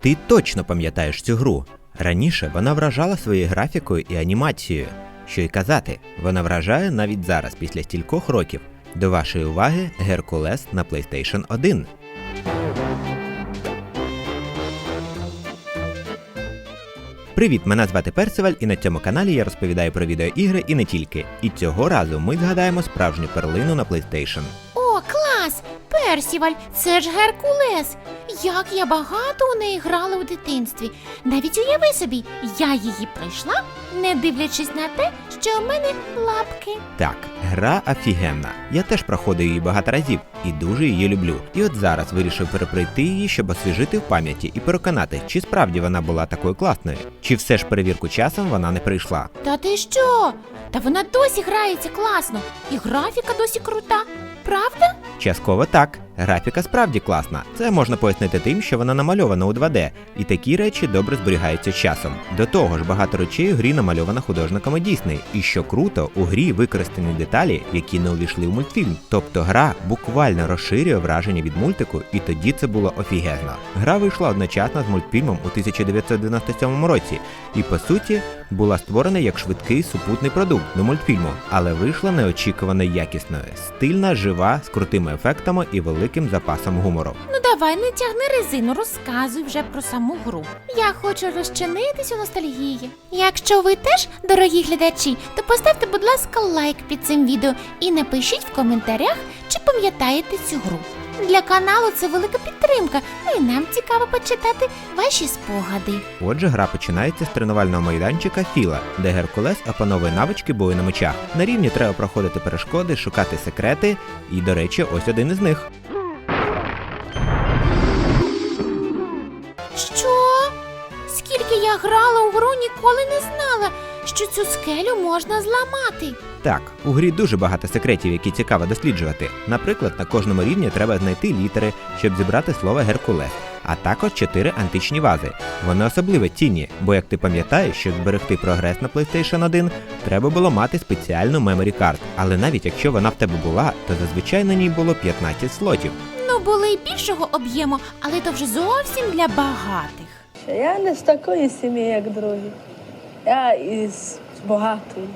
Ти точно пам'ятаєш цю гру. Раніше вона вражала своєю графікою і анімацією. Що й казати, вона вражає навіть зараз, після стількох років. До вашої уваги Геркулес на PlayStation 1. Привіт, мене звати Персиваль, і на цьому каналі я розповідаю про відеоігри і не тільки. І цього разу ми згадаємо справжню перлину на PlayStation. Персіваль, це ж Геркулес. Як я багато у неї грала у дитинстві. Навіть уяви собі, я її пройшла, не дивлячись на те, що в мене лапки. Так, гра офігенна. Я теж проходив її багато разів і дуже її люблю. І от зараз вирішив перепройти її, щоб освіжити в пам'яті і переконати, чи справді вона була такою класною, чи все ж перевірку часом вона не прийшла. Та ти що? Та вона досі грається класно, і графіка досі крута. Правда? Частково так. Графіка справді класна. Це можна пояснити тим, що вона намальована у 2D, і такі речі добре зберігаються часом. До того ж, багато речей у грі намальовано художниками Дісней. І що круто, у грі використані деталі, які не увійшли у мультфільм. Тобто гра буквально розширює враження від мультику, і тоді це було офігезно. Гра вийшла одночасно з мультфільмом у 1997 році, і по суті була створена як швидкий супутний продукт до мультфільму, але вийшла неочікувано якісною, стильна, жива, з крутими ефектами і великим запасом гумору. Ну давай не тягни резину, розказуй вже про саму гру. Я хочу розчинитись у ностальгії. Якщо ви теж, дорогі глядачі, то поставте, будь ласка, лайк під цим відео і напишіть в коментарях, чи пам'ятаєте цю гру. Для каналу це велика підтримка, ну і нам цікаво почитати ваші спогади. Отже, гра починається з тренувального майданчика Філа, де Геркулес опановує навички бою на мечах. На рівні треба проходити перешкоди, шукати секрети, і, до речі, ось один із них. Що? Скільки я грала у гру, ніколи не знала, що цю скелю можна зламати. Так, у грі дуже багато секретів, які цікаво досліджувати. Наприклад, на кожному рівні треба знайти літери, щоб зібрати слово Геркулес, а також чотири античні вази. Вони особливо цінні, бо як ти пам'ятаєш, щоб зберегти прогрес на PlayStation 1, треба було мати спеціальну memory card. Але навіть якщо вона в тебе була, то зазвичай на ній було 15 слотів. Ну, були й більшого об'єму, але то вже зовсім для багатих. Я не з такої сім'ї, як другі. Я із багатої.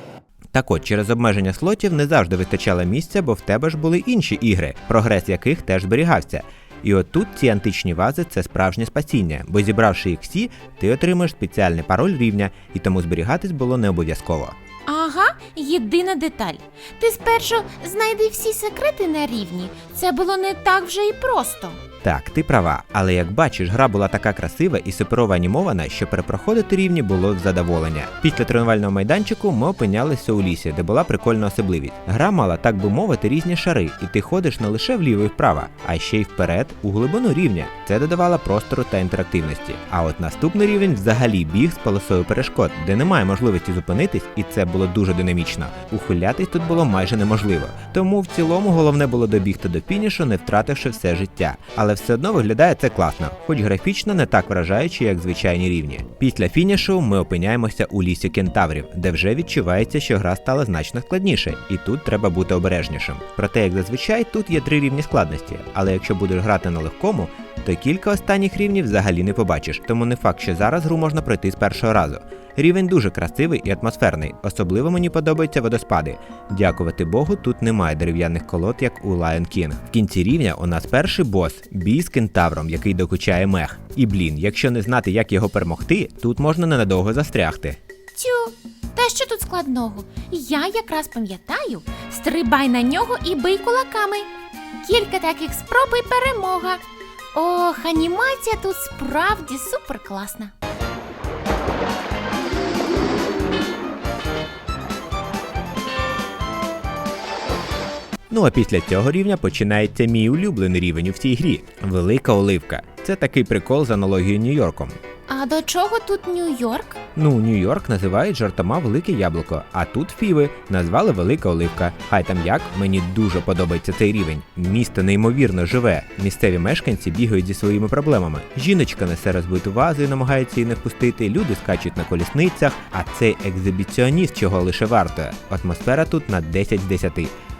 Так от, через обмеження слотів не завжди вистачало місця, бо в тебе ж були інші ігри, прогрес яких теж зберігався. І от тут ці античні вази це справжнє спасіння, бо зібравши їх всі, ти отримаєш спеціальний пароль рівня, і тому зберігатись було не обов'язково. Ага, єдина деталь. Ти спершу знайди всі секрети на рівні. Це було не так вже і просто. Так, ти права, але як бачиш, гра була така красива і суперово анімована, що перепроходити рівні було задоволення. Після тренувального майданчику ми опинялися у лісі, де була прикольна особливість. Гра мала, так би мовити, різні шари, і ти ходиш не лише вліво і вправо, а ще й вперед у глибину рівня. Це додавало простору та інтерактивності. А от наступний рівень взагалі біг з полосою перешкод, де немає можливості зупинитись, і це було дуже динамічно. Ухилятись тут було майже неможливо. Тому в цілому головне було добігти до фінішу, не втративши все життя. Але все одно виглядає це класно, хоч графічно не так вражаюче, як звичайні рівні. Після фінішу ми опиняємося у лісі кентаврів, де вже відчувається, що гра стала значно складніше, і тут треба бути обережнішим. Проте, як зазвичай, тут є три рівні складності, але якщо будеш грати на легкому, то кілька останніх рівнів взагалі не побачиш, тому не факт, що зараз гру можна пройти з першого разу. Рівень дуже красивий і атмосферний. Особливо мені подобаються водоспади. Дякувати Богу, тут немає дерев'яних колод, як у Lion King. В кінці рівня у нас перший бос бій з кентавром, який докучає мех. І блін, якщо не знати, як його перемогти, тут можна ненадовго застрягти. Тю, та що тут складного? Я якраз пам'ятаю, стрибай на нього і бий кулаками. Кілька таких спроб і перемога. Ох, анімація тут справді суперкласна. Ну а після цього рівня починається мій улюблений рівень у всій грі Велика Оливка. Це такий прикол з аналогією Нью-Йорком. А до чого тут Нью-Йорк? Ну, Нью-Йорк називають жартома велике яблуко, а тут фіви назвали Велика Оливка. Хай там як, мені дуже подобається цей рівень. Місто неймовірно живе. Місцеві мешканці бігають зі своїми проблемами. Жіночка несе розбиту вазу і намагається її не впустити. Люди скачуть на колісницях, а цей екзибіціоніст чого лише варто. Атмосфера тут на 10 з 10.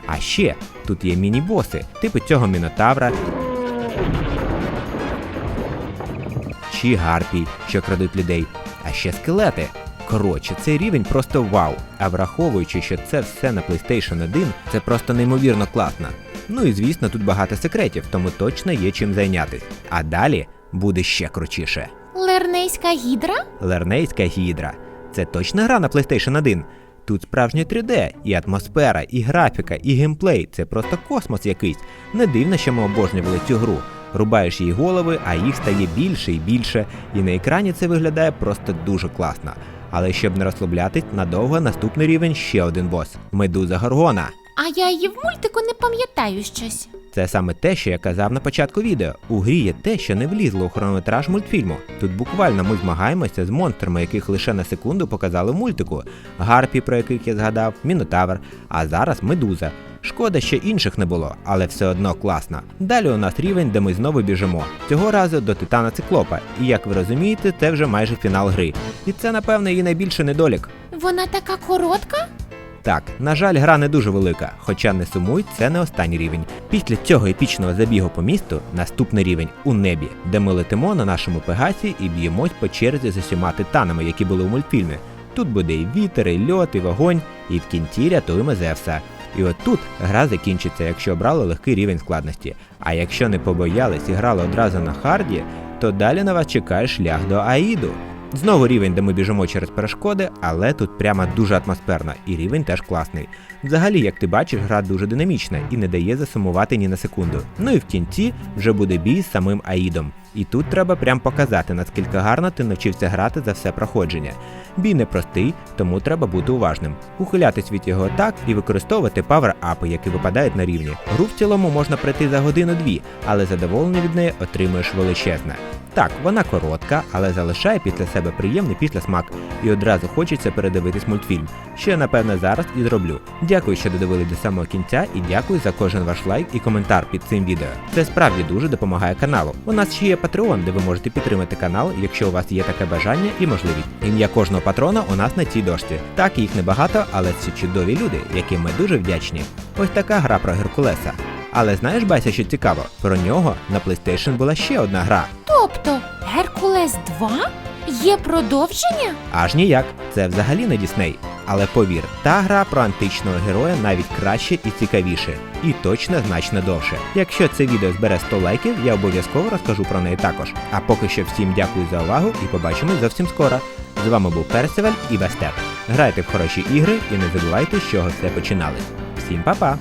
А ще тут є міні-боси, типу цього мінотавра. Чи гарпій, що крадуть людей, а ще скелети. Коротше, цей рівень просто вау. А враховуючи, що це все на PlayStation 1, це просто неймовірно класно. Ну і звісно, тут багато секретів, тому точно є чим зайнятись. А далі буде ще крутіше. Лернейська гідра? Лернейська гідра. Це точно гра на PlayStation 1. Тут справжнє 3D, і атмосфера, і графіка, і геймплей. Це просто космос якийсь. Не дивно, що ми обожнювали цю гру. Рубаєш її голови, а їх стає більше і більше, і на екрані це виглядає просто дуже класно. Але щоб не розслаблятись, надовго наступний рівень ще один бос медуза Горгона. А я її в мультику не пам'ятаю щось. Це саме те, що я казав на початку відео. У грі є те, що не влізло у хронометраж мультфільму. Тут буквально ми змагаємося з монстрами, яких лише на секунду показали в мультику. Гарпі, про яких я згадав, Мінотавр, а зараз медуза. Шкода, що інших не було, але все одно класно. Далі у нас рівень, де ми знову біжимо. Цього разу до Титана Циклопа. І як ви розумієте, це вже майже фінал гри. І це, напевне, її найбільший недолік. Вона така коротка? Так, на жаль, гра не дуже велика, хоча не сумуй, це не останній рівень. Після цього епічного забігу по місту наступний рівень у небі, де ми летимо на нашому пегасі і б'ємось по черзі з усіма титанами, які були у мультфільмі. Тут буде і вітер, і льот, і вогонь, і в кінці рятуємо Зевса. І от тут гра закінчиться, якщо обрали легкий рівень складності. А якщо не побоялись і грали одразу на харді, то далі на вас чекає шлях до Аїду. Знову рівень, де ми біжимо через перешкоди, але тут прямо дуже атмосферно, і рівень теж класний. Взагалі, як ти бачиш, гра дуже динамічна і не дає засумувати ні на секунду. Ну і в кінці вже буде бій з самим Аїдом. І тут треба прям показати, наскільки гарно ти навчився грати за все проходження. Бій непростий, тому треба бути уважним, ухилятись від його атак і використовувати павер-апи, які випадають на рівні. Гру в цілому можна пройти за годину-дві, але задоволення від неї отримуєш величезне. Так, вона коротка, але залишає після себе приємний післясмак, і одразу хочеться передивитись мультфільм. Що я напевне зараз і зроблю. Дякую, що додивились до самого кінця, і дякую за кожен ваш лайк і коментар під цим відео. Це справді дуже допомагає каналу. У нас ще є Patreon, де ви можете підтримати канал, якщо у вас є таке бажання і можливість. Ім'я кожного патрона у нас на цій дошці. Так, їх небагато, але це чудові люди, яким ми дуже вдячні. Ось така гра про Геркулеса. Але знаєш, Бася, що цікаво? Про нього на PlayStation була ще одна гра. Тобто, Геркулес 2? Є продовження? Аж ніяк, це взагалі не Дісней. Але повір, та гра про античного героя навіть краще і цікавіше, і точно значно довше. Якщо це відео збере 100 лайків, я обов'язково розкажу про неї також. А поки що всім дякую за увагу і побачимось зовсім скоро. З вами був Персиваль і Вестеп. Грайте в хороші ігри і не забувайте, з чого все починалось. Всім па-па!